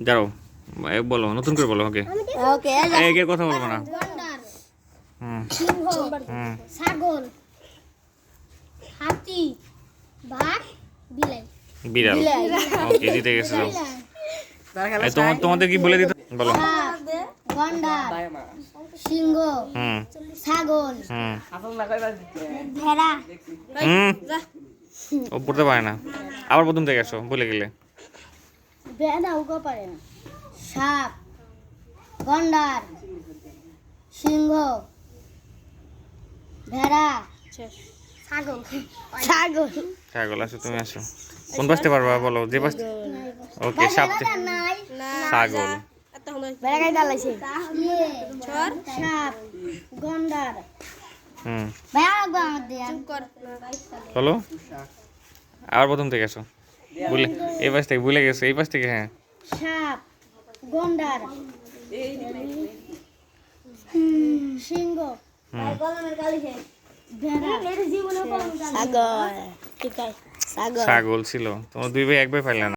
দাঁড়াও। বলো নতুন করে বলো ওকে। ওকে একে কথা বলব না। হুম। সিংহ। ছাগল। হাতি। বাঘ। বিলাই। বিড়াল। ওকে জিতে গেছে। যাও তোমার তোমাদের কি বলে দিতে বলো। গন্ডার। সিংহ। হুম। ছাগল। হুম। ভেড়া। ও পড়তে পারে না। আবার প্রথম থেকে আসো বলে গেলে। ভেড়া উগো পারে না। সাপ গন্ডার সিংহ ভেড়া ছাগল। ছাগল। ছাগল তুমি আসো। কোন পাশতে পারবা বলো? যে পাশ ওকে সাপ ছাগল। বেড়া গাই সাপ গন্ডার। হুম। আমার বলো আবার প্রথম থেকে আসো। ভুলে এই পাশ থেকে ভুলে গেছে এই পাশ থেকে হ্যাঁ। সাপ গন্ডার সিংহ ছাগল ছিল তোমার দুই ভাই এক ভাই পাইলে না।